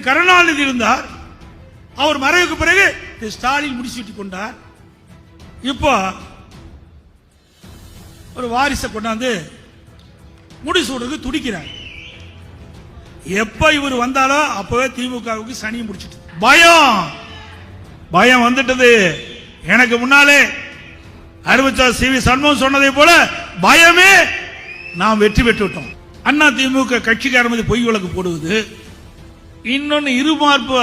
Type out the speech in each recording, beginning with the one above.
கருணாநிதி இருந்தார். அவர் மறைவுக்கு பிறகு ஸ்டாலின் முடிச்சுட்டு கொண்டார். இப்போ ஒரு வாரிசை கொண்டாந்து விடுறது துடிக்கிறார். எப்ப இவர் வந்தாலோ அப்பவே திமுகவுக்கு சனியை முடிச்சிட்டு. பயம்! பயம் வந்துட்டது. எனக்கு முன்னாலே அறிவிச்சார் சி வி சண்முகம் சொன்னதை போல பயமே! நாம் வெற்றி பெற்று விட்டோம். அண்ணா திமுக கட்சிக்காரமது பொய் வழக்கு போடுவது இன்னொன்னு இருமார்பு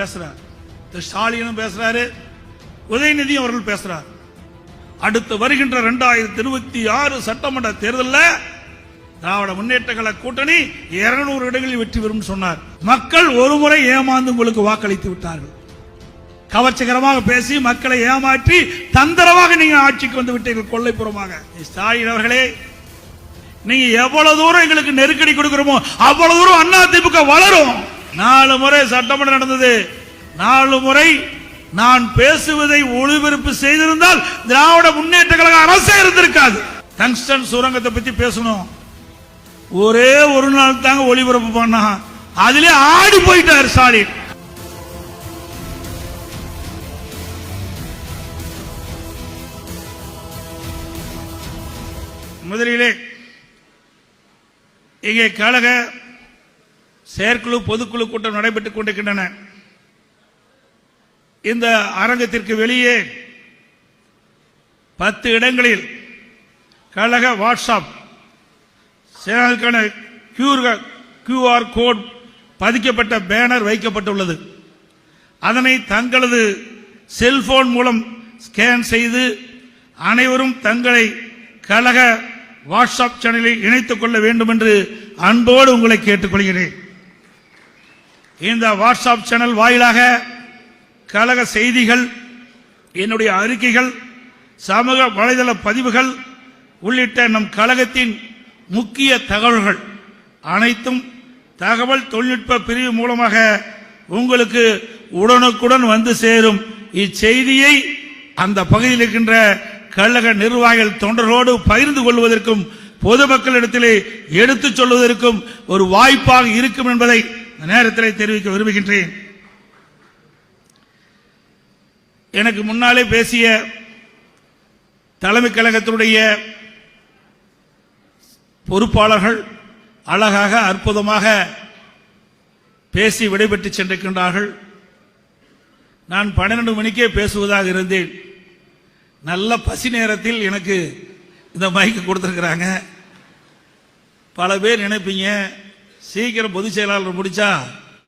பேசுறார். திரு ஸ்டாலினும் பேசுறாரு உதயநிதி அவர்கள் பேசுறார். அடுத்து வருகின்ற இரண்டாயிரத்தி இருபத்தி ஆறு சட்டமன்ற தேர்தலில் திராவிட முன்னேற்ற கழக கூட்டணி 200 இடங்களில் வெற்றி பெறும் சொன்னார். மக்கள் ஒருமுறை ஏமாந்து உங்களுக்கு வாக்களித்து விட்டார்கள். கவர்ச்சிகரமாக பேசி மக்களை ஏமாற்றி தந்திரமாக நீங்க ஆட்சிக்கு வந்து விட்டீர்கள் கொள்ளைப்புறமாக. ஸ்டாலின் அவர்களே நீங்க எவ்வளவு தூரம் எங்களுக்கு நெருக்கடி கொடுக்கிறோமோ அவ்வளவு தூரம் அண்ணா திமுக வளரும். நாலு முறை சட்டமன்றம் நடந்தது. நாலு முறை நான் பேசுவதை ஒளிபரப்பு செய்திருந்தால் திராவிட முன்னேற்ற கழக அரசே இருந்திருக்காது. டங்ஸ்டன் சுரங்கத்தை பத்தி பேசணும். ஒரே ஒரு நாள் தாங்க ஒளிபரப்பு பண்ணா. அதிலே ஆடி போயிட்டார் ஸ்டாலின். முதலிலே இங்கே கழக செயற்குழு பொதுக்குழு கூட்டம் நடைபெற்றுக் கொண்டிருக்கின்றன. இந்த அரங்கத்திற்கு வெளியே பத்து இடங்களில் கழக வாட்ஸ்அப் சேனலுக்கான கியூஆர் கோட் பதிக்கப்பட்ட பேனர் வைக்கப்பட்டுள்ளது. அதனை தங்களது செல்போன் மூலம் ஸ்கேன் செய்து அனைவரும் தங்களை கழக வாட்ஸ்அப் சேனலில் இணைத்துக் கொள்ள வேண்டும் என்று அன்போடு உங்களை கேட்டுக்கொள்கிறேன். இந்த வாட்ஸ்அப் சேனல் வாயிலாக கழக செய்திகள் என்னுடைய அறிக்கைகள் சமூக வலைதள பதிவுகள் உள்ளிட்ட நம் கழகத்தின் முக்கிய தகவல்கள் அனைத்தும் தகவல் தொழில்நுட்ப பிரிவு மூலமாக உங்களுக்கு உடனுக்குடன் வந்து சேரும். இச்செய்தியை அந்த பகுதியில் இருக்கின்ற கழக நிர்வாகிகள் தொண்டர்களோடு பகிர்ந்து கொள்வதற்கும் பொதுமக்களிடத்திலே எடுத்துச் சொல்வதற்கும் ஒரு வாய்ப்பாக இருக்கும் என்பதை இந்த நேரத்தில் தெரிவிக்க விரும்புகின்றேன். எனக்கு முன்னாலே பேசிய தலைமை கழகத்தினுடைய பொறுப்பாளர்கள் அழகாக அற்புதமாக பேசி விடைபெற்று சென்றிருக்கின்றார்கள். நான் பன்னிரண்டு மணிக்கே பேசுவதாக இருந்தேன். நல்ல பசி நேரத்தில் எனக்கு இந்த மைக்கு கொடுத்துருக்குறாங்க. பல பேர் நினைப்பீங்க சீக்கிரம் பொதுச் செயலாளர் முடிச்சா